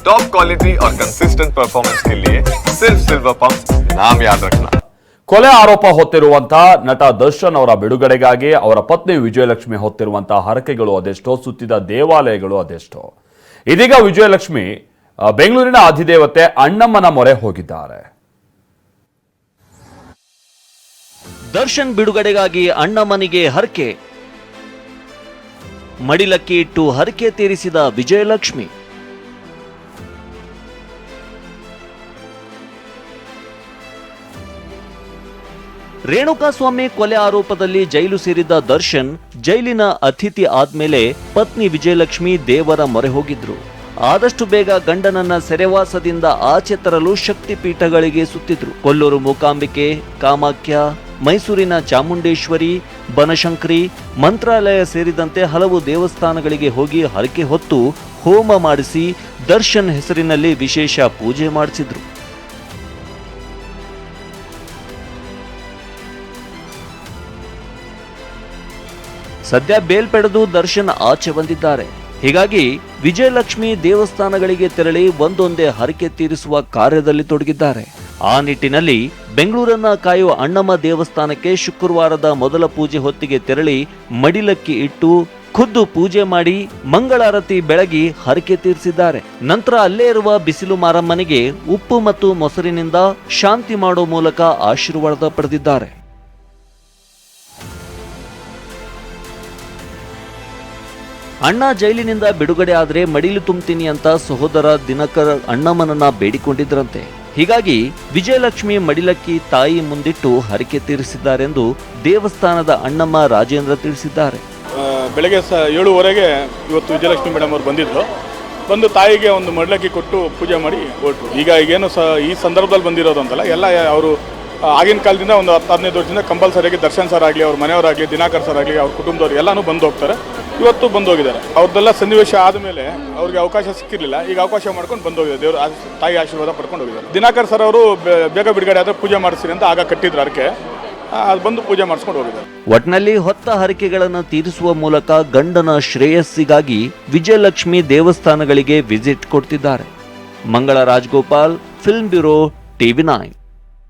Top quality और consistent performance के लिए सिर्फ सिल्वर पंप नाम याद रखना ಕೊಲೆ ಆರೋಪ ಹೊತ್ತಿರುವಂತಹ ನಟ ದರ್ಶನ್ ಅವರ ಬಿಡುಗಡೆಗಾಗಿ ಅವರ ಪತ್ನಿ ವಿಜಯಲಕ್ಷ್ಮಿ ಹೊತ್ತಿರುವಂತಹ ಹರಕೆಗಳು ಅದೆಷ್ಟೋ ಸುತ್ತಿದ ದೇವಾಲಯಗಳು ಅದೆಷ್ಟೋ ಇದೀಗ ವಿಜಯಲಕ್ಷ್ಮಿ ಆ, ಬೆಂಗಳೂರಿನ ಅಧಿದೇವತೆ ಅಣ್ಣಮ್ಮನ ಮೊರೆ ಹೋಗಿದ್ದಾರೆ ದರ್ಶನ್ ಬಿಡುಗಡೆಗಾಗಿ ಅಣ್ಣಮ್ಮನಿಗೆ ಹರಕೆ ಮಡಿಲಕ್ಕಿ ಇಟ್ಟು ಹರಕೆ ತೀರಿಸಿದ ವಿಜಯಲಕ್ಷ್ಮಿ ರೇಣುಕಾಸ್ವಾಮಿ ಕೊಲೆ ಆರೋಪದಲ್ಲಿ ಜೈಲು ಸೇರಿದ್ದ ದರ್ಶನ್ ಜೈಲಿನ ಅತಿಥಿ ಆದ್ಮೇಲೆ ಪತ್ನಿ ವಿಜಯಲಕ್ಷ್ಮಿ ದೇವರ ಮೊರೆ ಹೋಗಿದ್ರು. ಆದಷ್ಟು ಬೇಗ ಗಂಡನನ್ನ ಸೆರೆವಾಸದಿಂದ ಆಚೆ ತರಲು ಶಕ್ತಿ ಪೀಠಗಳಿಗೆ ಸುತ್ತಿದ್ರು. ಕೊಲ್ಲೂರು ಮೂಕಾಂಬಿಕೆ, ಕಾಮಾಖ್ಯ, ಮೈಸೂರಿನ ಚಾಮುಂಡೇಶ್ವರಿ, ಬನಶಂಕರಿ, ಮಂತ್ರಾಲಯ ಸೇರಿದಂತೆ ಹಲವು ದೇವಸ್ಥಾನಗಳಿಗೆ ಹೋಗಿ ಹರಕೆ ಹೊತ್ತು ಹೋಮ ಮಾಡಿಸಿ ದರ್ಶನ್ ಹೆಸರಿನಲ್ಲಿ ವಿಶೇಷ ಪೂಜೆ ಮಾಡಿಸಿದ್ರು. ಸದ್ಯ ಬೇಲ್ ಪಡೆದು ದರ್ಶನ್ ಆಚೆ ಬಂದಿದ್ದಾರೆ. ಹೀಗಾಗಿ ವಿಜಯಲಕ್ಷ್ಮಿ ದೇವಸ್ಥಾನಗಳಿಗೆ ತೆರಳಿ ಒಂದೊಂದೇ ಹರಕೆ ತೀರಿಸುವ ಕಾರ್ಯದಲ್ಲಿ ತೊಡಗಿದ್ದಾರೆ. ಆ ನಿಟ್ಟಿನಲ್ಲಿ ಬೆಂಗಳೂರನ್ನ ಕಾಯುವ ಅಣ್ಣಮ್ಮ ದೇವಸ್ಥಾನಕ್ಕೆ ಶುಕ್ರವಾರದ ಮೊದಲ ಪೂಜೆ ಹೊತ್ತಿಗೆ ತೆರಳಿ ಮಡಿಲಕ್ಕಿ ಇಟ್ಟು ಖುದ್ದು ಪೂಜೆ ಮಾಡಿ ಮಂಗಳಾರತಿ ಬೆಳಗಿ ಹರಕೆ ತೀರಿಸಿದ್ದಾರೆ. ನಂತರ ಅಲ್ಲೇ ಇರುವ ಬಿಸಿಲು ಮಾರಮ್ಮನಿಗೆ ಉಪ್ಪು ಮತ್ತು ಮೊಸರಿನಿಂದ ಶಾಂತಿ ಮಾಡೋ ಮೂಲಕ ಆಶೀರ್ವಾದ ಪಡೆದಿದ್ದಾರೆ. ಅಣ್ಣ ಜೈಲಿನಿಂದ ಬಿಡುಗಡೆ ಆದರೆ ಮಡಿಲು ತುಂಬ್ತೀನಿ ಅಂತ ಸಹೋದರ ದಿನಕರ್ ಅಣ್ಣಮ್ಮನನ್ನ ಬೇಡಿಕೊಂಡಿದ್ರಂತೆ. ಹೀಗಾಗಿ ವಿಜಯಲಕ್ಷ್ಮಿ ಮಡಿಲಕ್ಕಿ ತಾಯಿ ಮುಂದಿಟ್ಟು ಹರಕೆ ತೀರಿಸಿದ್ದಾರೆಂದು ದೇವಸ್ಥಾನದ ಅಣ್ಣಮ್ಮ ರಾಜೇಂದ್ರ ತಿಳಿಸಿದ್ದಾರೆ. ಬೆಳಗ್ಗೆ ಸ ಏಳುವರೆಗೆ ಇವತ್ತು ವಿಜಯಲಕ್ಷ್ಮಿ ಮೇಡಮ್ ಅವರು ಬಂದಿದ್ದರು ಬಂದು ತಾಯಿಗೆ ಒಂದು ಮಡಿಲಕ್ಕಿ ಕೊಟ್ಟು ಪೂಜೆ ಮಾಡಿ ಹೊರಟ್ರು. ಈಗ ಈಗೇನು ಸ, ಈ ಸಂದರ್ಭದಲ್ಲಿ ಬಂದಿರೋದು ಅಂತಲ್ಲ, ಎಲ್ಲ ಅವರು ಆಗಿನ ಕಾಲದಿಂದ ಒಂದು ಹತ್ತು ಹದಿನೈದು ವರ್ಷದಿಂದ ಕಂಪಲ್ಸರಿಯಾಗಿ ದರ್ಶನ್ ಸರ್ ಆಗಲಿ, ಅವ್ರ ಮನೆಯವರಾಗಲಿ ದಿನಾಕರ್ ಸರ್ ಆಗಲಿ, ಅವ್ರ ಕುಟುಂಬದವ್ರು ಎಲ್ಲನೂ ಬಂದು ಹೋಗ್ತಾರೆ. ಇವತ್ತು ಬಂದು ಹೋಗಿದ್ದಾರೆ ಅವ್ರದ್ದೆಲ್ಲ ಸನ್ನಿವೇಶ ಆದಮೇಲೆ ಅವ್ರಿಗೆ ಅವಕಾಶ ಸಿಕ್ಕಿರಲಿಲ್ಲ. ಈಗ ಅವಕಾಶ ಮಾಡ್ಕೊಂಡು ಬಂದು ಹೋಗಿದ್ದಾರೆ ದೇವ್ರ ತಾಯಿ ಆಶೀರ್ವಾದ ಪಡ್ಕೊಂಡು ಹೋಗಿದ್ದಾರೆ. ದಿನಾಕರ್ ಸರ್ ಅವರು ಬೇಗ ಬಿಡುಗಡೆ ಆದರೆ ಪೂಜೆ ಮಾಡಿಸ್ರಿ ಅಂತ ಆಗ ಕಟ್ಟಿದ್ರು ಅದಕ್ಕೆ ಅದು ಬಂದು ಪೂಜೆ ಮಾಡಿಸ್ಕೊಂಡು ಹೋಗಿದ್ದಾರೆ. ಒಟ್ನಲ್ಲಿ ಹೊತ್ತ ಹರಕೆಗಳನ್ನು ತೀರಿಸುವ ಮೂಲಕ ಗಂಡನ ಶ್ರೇಯಸ್ಸಿಗಾಗಿ ವಿಜಯಲಕ್ಷ್ಮಿ ದೇವಸ್ಥಾನಗಳಿಗೆ ವಿಸಿಟ್ ಕೊಡ್ತಿದ್ದಾರೆ. Mangala Rajgopal film bureau TV nine